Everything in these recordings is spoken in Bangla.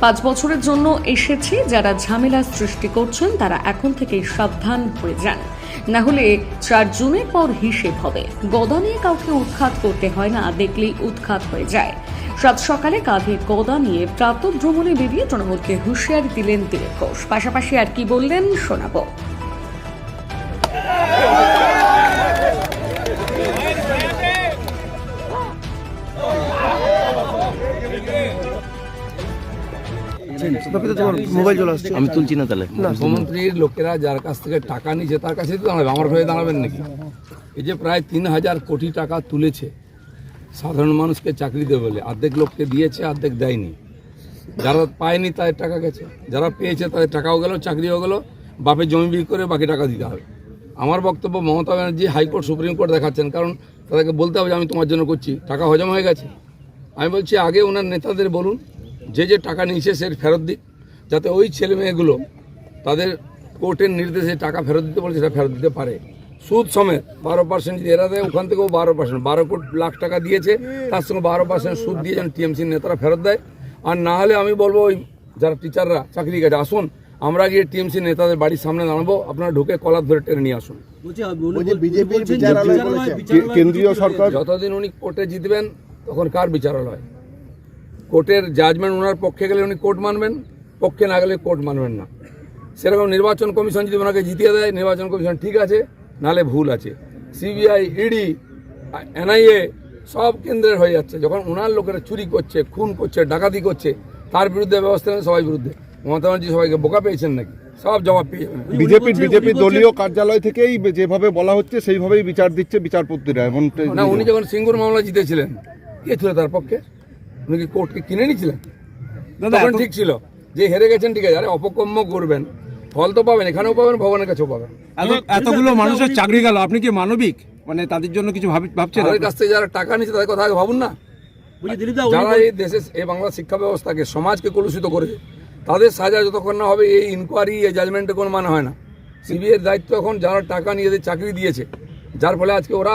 পাঁচ বছরের জন্য এসেছি যারা ঝামেলা সৃষ্টি করছেন, তারা এখন থেকেই সাবধান হয়ে যান। না হলে চার জুনের পর হিসেব হবে। গদা নিয়ে কাউকে উৎখাত করতে হয় না, দেখলেই উৎখাত হয়ে যায়। সাত সকালে কাঁধে গদা নিয়ে প্রাতঃ ভ্রমণে বেরিয়ে তৃণমূলকে হুঁশিয়ারি দিলেন দিলীপ ঘোষ। পাশাপাশি আর কি বললেন শোনাবো। তারপরে তোমার মোবাইল চলে আসছে। আমি তুলছি না তাহলে। মুখ্যমন্ত্রীর লোকেরা যার কাছ থেকে টাকা নিয়েছে তার কাছে তো দাঁড়াবে আমার হয়ে দাঁড়াবেন নাকি? এই যে প্রায় তিন হাজার কোটি টাকা তুলেছে সাধারণ মানুষকে চাকরি দেবে বলে। অর্ধেক লোককে দিয়েছে অর্ধেক দেয়নি। যারা পায়নি তাদের টাকা গেছে। যারা পেয়েছে তাদের টাকাও গেল চাকরিও গেল। বাপে জমি বিক্রি করে বাকি টাকা দিতে হবে। আমার বক্তব্য Mamata Banerjee high court supreme court দেখাচ্ছেন কারণ তাদেরকে বলতে হবে যে আমি তোমার জন্য করছি। টাকা হজম হয়ে গেছে। আমি বলছি আগে ওনার নেতাদের বলুন যে যে টাকা নিয়েছে সে ফেরত দিক। যাতে ওই ছেলে মেয়েগুলো তাদের কোর্টের নির্দেশে টাকা ফেরত দিতে বলছে সেটা ফেরত দিতে পারে। সুদ সমেত বারো পার্সেন্ট যদি এরা দেয় ওখান থেকেও বারো পার্সেন্ট বারো কোটি লাখ টাকা দিয়েছে তার সঙ্গে বারো পার্সেন্ট সুদ দিয়ে যেন টিএমসির নেতারা ফেরত দেয়। আর না হলে আমি বলব ওই যারা টিচাররা চাকরি গেছে আসুন আমরা গিয়ে টিএমসি নেতাদের বাড়ির সামনে দাঁড়াবো। আপনারা ঢুকে কলার ধরে টেনে নিয়ে আসুন। কেন্দ্রীয় সরকার যতদিন উনি কোর্টে জিতবেন তখন কার বিচারালয়? কোর্টের জাজমেন্ট ওনার পক্ষে গেলে উনি কোর্ট মানবেন পক্ষে না গেলে কোর্ট মানবেন না। সেরকম নির্বাচন কমিশন যদি ওনাকে জিতিয়ে দেয় নির্বাচন কমিশন ঠিক আছে নালে ভুল আছে। সিবিআই ইডি এনআইএ সব কেন্দ্রের হয়ে যাচ্ছে। যখন ওনার লোকেরা চুরি করছে খুন করছে ডাকাতি করছে তার বিরুদ্ধে ব্যবস্থা নেন সবাই বিরুদ্ধে। মমতা ব্যানার্জি সবাইকে বোকা পেয়েছেন নাকি? সব জবাব পেয়ে যাবেন। বিজেপির বিজেপির দলীয় কার্যালয় থেকেই যেভাবে বলা হচ্ছে সেইভাবেই বিচার দিচ্ছে বিচারপতিরা এমন না উনি যখন সিঙ্গুর মামলা জিতেছিলেন কে ছিল তার পক্ষে? উনি কি কোর্টকে কিনে নিয়েছিলেন? তখন ঠিক ছিল। যে হেরে গেছেন ঠিক আছে আরে অপকর্ম করবেন ফল তো পাবেন এখানেও পাবেন ভগবানের কাছেও পাবেন। এতগুলো মানুষের চাকরি গেল আপনি কি মানবিক? মানে তাদের জন্য কিছু ভাবি- ভাবছেন তাদের কাছ থেকে যারা টাকা নিচ্ছে তাদের কথা আগে ভাবুন না। যারা এই দেশে এই বাংলা শিক্ষা ব্যবস্থাকে সমাজকে কলুষিত করেছে তাদের সাজা যতক্ষণ না হবে এই ইনকোয়ারি এই জাজমেন্টে কোনো মানে হয় না। সিবিআইয়ের দায়িত্ব এখন যারা টাকা নিয়ে চাকরি দিয়েছে যার ফলে আজকে ওরা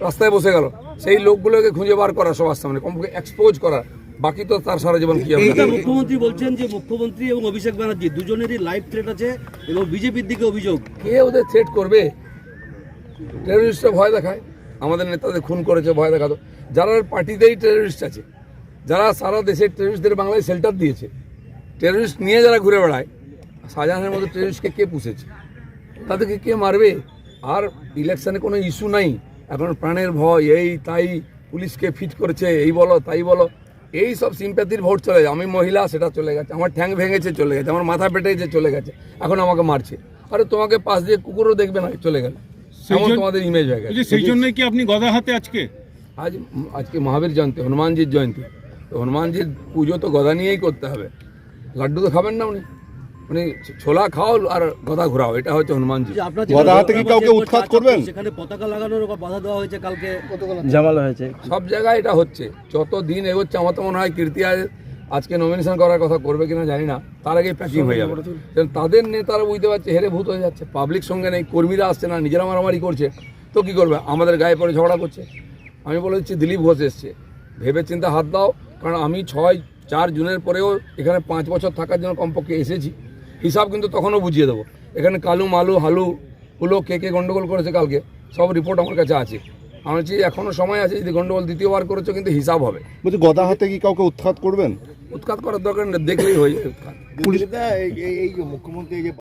রাস্তায় বসে গেল। সেই লোকগুলোকে খুঁজে বার করা সবার সামনে কমপক্ষে এক্সপোজ করা। বাকি তো তার সারা জীবন কি হবে? মুখ্যমন্ত্রী বলছেন যে মুখ্যমন্ত্রী এবং অভিষেক ব্যানার্জি দুজনেরই লাইভ থ্রেট আছে এবং বিজেপির দিকে অভিযোগ। কে ওদের থ্রেট করবে? টেরোরিস্টরা ভয় দেখায়। আমাদের নেতাদের খুন করেছে ভয় দেখাতো। যারা পার্টিতেই টেরোরিস্ট আছে যারা সারা দেশের টেরোরিস্টদের বাংলায় শেল্টার দিয়েছে টেরোরিস্ট নিয়ে যারা ঘুরে বেড়ায় শাহজাহানের মতো টেরোরিস্টকে কে পুষেছে? তাদেরকে কে মারবে? আর ইলেকশানে কোনো ইস্যু নাই। এখন প্রাণের ভয় এই তাই পুলিশকে ফিট করেছে এই বলো তাই বলো। এই সব সিম্প্যাথির ভোট চলে যায়। আমি মহিলা সেটা চলে গেছে। আমার ঠ্যাং ভেঙেছে চলে গেছে। আমার মাথা পেটেছে চলে গেছে। এখন আমাকে মারছে। আরে তোমাকে পাশ দিয়ে কুকুরও দেখবে না চলে গেল। এমন তোমাদের ইমেজ হয়ে গেছে। সেই জন্যই কি আপনি গদা হাতে আজকে? আজ আজকে মহাবীর জয়ন্তী হনুমানজির জয়ন্তী। তো হনুমানজির পুজো তো গদা নিয়েই করতে হবে। লাড্ডু তো খাবেন না উনি। উনি ছোলা খাও আর গদা ঘোরাও এটা হচ্ছে হনুমানজি। আপনার গদা হাতে কি কাউকে উৎখাত করবেন? সেখানে পতাকা লাগানোর বাধা দেওয়া হয়েছে কালকে। জামালা হয়েছে। সব জায়গায় এটা হচ্ছে। যত দিন এগোচ্ছে আমার তো মনে হয় কীর্তি আজ আজকে নমিনেশন করার কথা করবে কিনা জানি না। তার আগে প্যাকিং হয়ে যাবে। তাদের নেতারা বুঝতে পারছে হেরে ভূত হয়ে যাচ্ছে। পাবলিক সঙ্গে নেই কর্মীরা আসছে না নিজেরা মারামারি করছে। তো কি করবে? আমাদের গায়ে পড়ে ঝগড়া করছে। আমি বলে দিচ্ছি দিলীপ ঘোষ এসছে। ভেবে চিন্তা হাত দাও কারণ আমি ছয় চার জুনের পরেও এখানে পাঁচ বছর থাকার জন্য কমপক্ষে এসেছি। হিসাব কিন্তু তখনও বুঝিয়ে দেবো। এখানে কালু মালু হালু হুলো কে কে গণ্ডগোল করেছে কালকে সব রিপোর্ট আমার কাছে আছে। আমি বলছি এখনও সময় আছে যদি গণ্ডগোল দ্বিতীয়বার করেছ কিন্তু হিসাব হবে। বলছি গদা হাতে কি কাউকে উৎখাত করবেন? উৎখাত করার দরকার নেই দেখলেই হয়ে যাবে উৎখাত। পুলিশ এই মুখ্যমন্ত্রী যে